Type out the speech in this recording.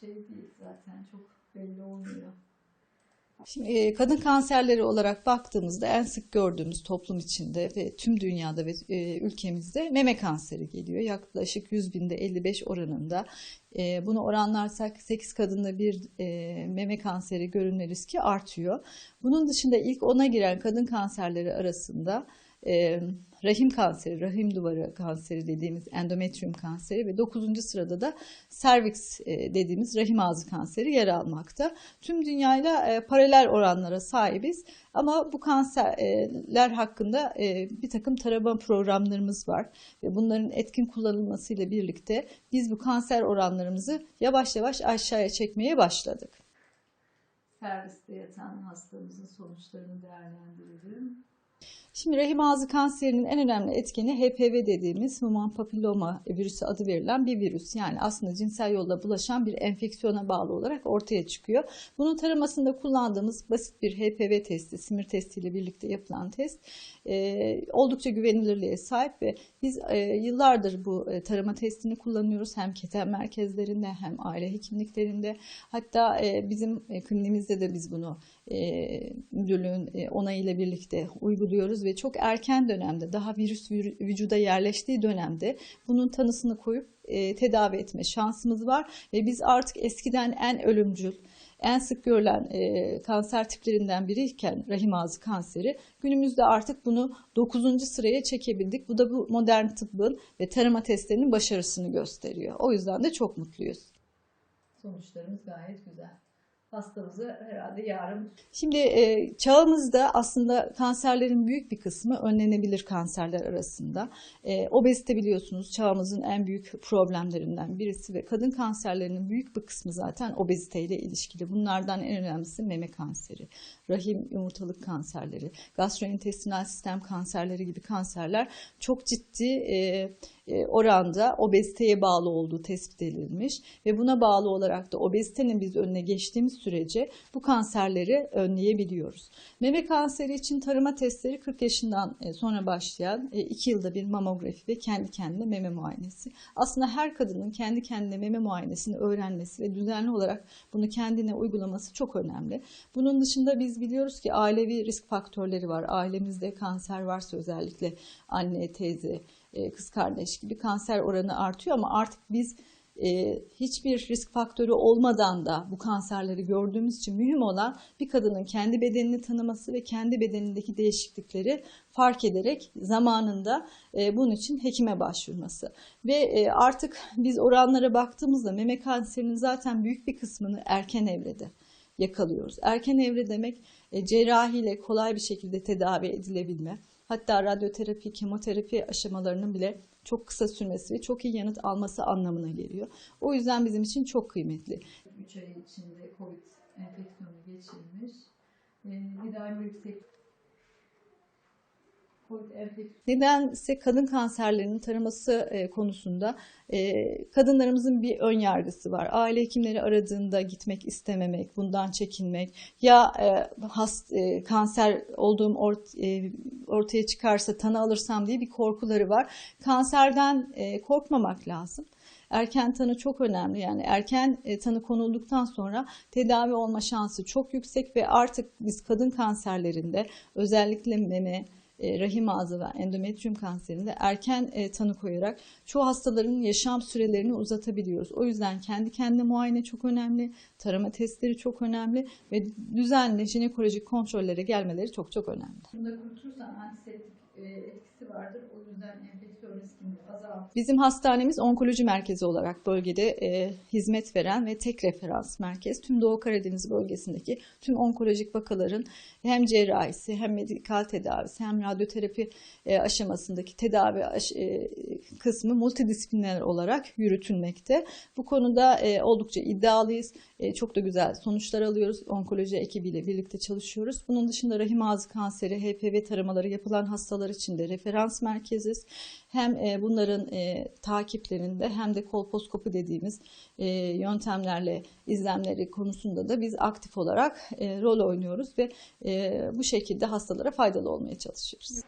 şey değil zaten çok belli olmuyor. Şimdi e, kadın kanserleri olarak baktığımızda en sık gördüğümüz toplum içinde ve tüm dünyada ve e, ülkemizde meme kanseri geliyor. Yaklaşık 100 binde 55 oranında. E, bunu oranlarsak 8 kadında bir meme kanseri görünme riski artıyor. Bunun dışında ilk ona giren kadın kanserleri arasında e, rahim kanseri, rahim duvarı kanseri dediğimiz endometrium kanseri ve 9. sırada da serviks e, dediğimiz rahim ağzı kanseri yer almakta. Tüm dünyayla e, paralel oranlara sahibiz ama bu kanserler hakkında e, bir takım tarama programlarımız var ve bunların etkin kullanılmasıyla birlikte biz bu kanser oranlarımızı yavaş yavaş aşağıya çekmeye başladık. Serviste yatan hastamızın sonuçlarını değerlendirelim. Şimdi rahim ağzı kanserinin en önemli etkeni HPV dediğimiz human papilloma virüsü adı verilen bir virüs. Yani aslında cinsel yolla bulaşan bir enfeksiyona bağlı olarak ortaya çıkıyor. Bunun taramasında kullandığımız basit bir HPV testi, simir testiyle birlikte yapılan test e, oldukça güvenilirliğe sahip ve biz e, yıllardır bu e, tarama testini kullanıyoruz. Hem keten merkezlerinde hem aile hekimliklerinde hatta e, bizim e, kliniğimizde de biz bunu e, müdürlüğün e, onayıyla birlikte uyguluyoruz ve çok erken dönemde daha virüs vü- vücuda yerleştiği dönemde bunun tanısını koyup e, tedavi etme şansımız var ve biz artık eskiden en ölümcül en sık görülen e, kanser tiplerinden biriyken rahim ağzı kanseri günümüzde artık bunu 9. sıraya çekebildik. Bu da bu modern tıbbın ve tarama testlerinin başarısını gösteriyor. O yüzden de çok mutluyuz. Sonuçlarımız gayet güzel. Hastamızı herhalde yarın Şimdi e, çağımızda aslında kanserlerin büyük bir kısmı önlenebilir kanserler arasında. E, obezite biliyorsunuz çağımızın en büyük problemlerinden birisi ve kadın kanserlerinin büyük bir kısmı zaten obeziteyle ilişkili. Bunlardan en önemlisi meme kanseri, rahim yumurtalık kanserleri, gastrointestinal sistem kanserleri gibi kanserler çok ciddi e, e, oranda obeziteye bağlı olduğu tespit edilmiş ve buna bağlı olarak da obezitenin biz önüne geçtiğimiz sürece bu kanserleri önleyebiliyoruz. Meme kanseri için tarama testleri 40 yaşından e, sonra başlayan 2 yılda bir mamografi ve kendi kendine meme muayenesi. Aslında her kadının kendi kendine meme muayenesini öğrenmesi ve düzenli olarak bunu kendine uygulaması çok önemli. Bunun dışında biz biliyoruz ki ailevi risk faktörleri var. Ailemizde kanser varsa özellikle anne, teyze, e, kız kardeş gibi kanser oranı artıyor ama artık biz e, hiçbir risk faktörü olmadan da bu kanserleri gördüğümüz için mühim olan bir kadının kendi bedenini tanıması ve kendi bedenindeki değişiklikleri fark ederek zamanında e, bunun için hekime başvurması. Ve e, artık biz oranlara baktığımızda meme kanserinin zaten büyük bir kısmını erken evrede yakalıyoruz. Erken evre demek e, cerrahiyle kolay bir şekilde tedavi edilebilme. Hatta radyoterapi, kemoterapi aşamalarının bile çok kısa sürmesi ve çok iyi yanıt alması anlamına geliyor. O yüzden bizim için çok kıymetli. 3 ay içinde COVID enfeksiyonu geçirmiş. Ee, bir daim yüksek Nedense kadın kanserlerinin taraması e, konusunda e, kadınlarımızın bir ön yargısı var. Aile hekimleri aradığında gitmek istememek, bundan çekinmek ya e, hast, kanser olduğum ort, ortaya çıkarsa tanı alırsam diye bir korkuları var. Kanserden korkmamak lazım. Erken tanı çok önemli. Yani erken e, tanı konulduktan sonra tedavi olma şansı çok yüksek ve artık biz kadın kanserlerinde özellikle meme, rahim ağzı ve endometrium kanserinde erken e, tanı koyarak çoğu hastaların yaşam sürelerini uzatabiliyoruz. O yüzden kendi kendine muayene çok önemli, tarama testleri çok önemli ve düzenli jinekolojik kontrollere gelmeleri çok çok önemli. Bunda kurtulursan antiseptik e, etkisi vardır. O yüzden. Bizim hastanemiz onkoloji merkezi olarak bölgede e, hizmet veren ve tek referans merkez. Tüm Doğu Karadeniz bölgesindeki tüm onkolojik vakaların hem cerrahisi hem medikal tedavisi hem radyoterapi e, aşamasındaki tedavi aş- e, kısmı multidisipliner olarak yürütülmekte. Bu konuda e, oldukça iddialıyız. E, çok da güzel sonuçlar alıyoruz. Onkoloji ekibiyle birlikte çalışıyoruz. Bunun dışında rahim ağzı kanseri, HPV taramaları yapılan hastalar için de referans merkeziz. Hem e, bunların e, takiplerinde hem de kolposkopu dediğimiz e, yöntemlerle izlemleri konusunda da biz aktif olarak rol oynuyoruz ve bu şekilde hastalara faydalı olmaya çalışıyoruz.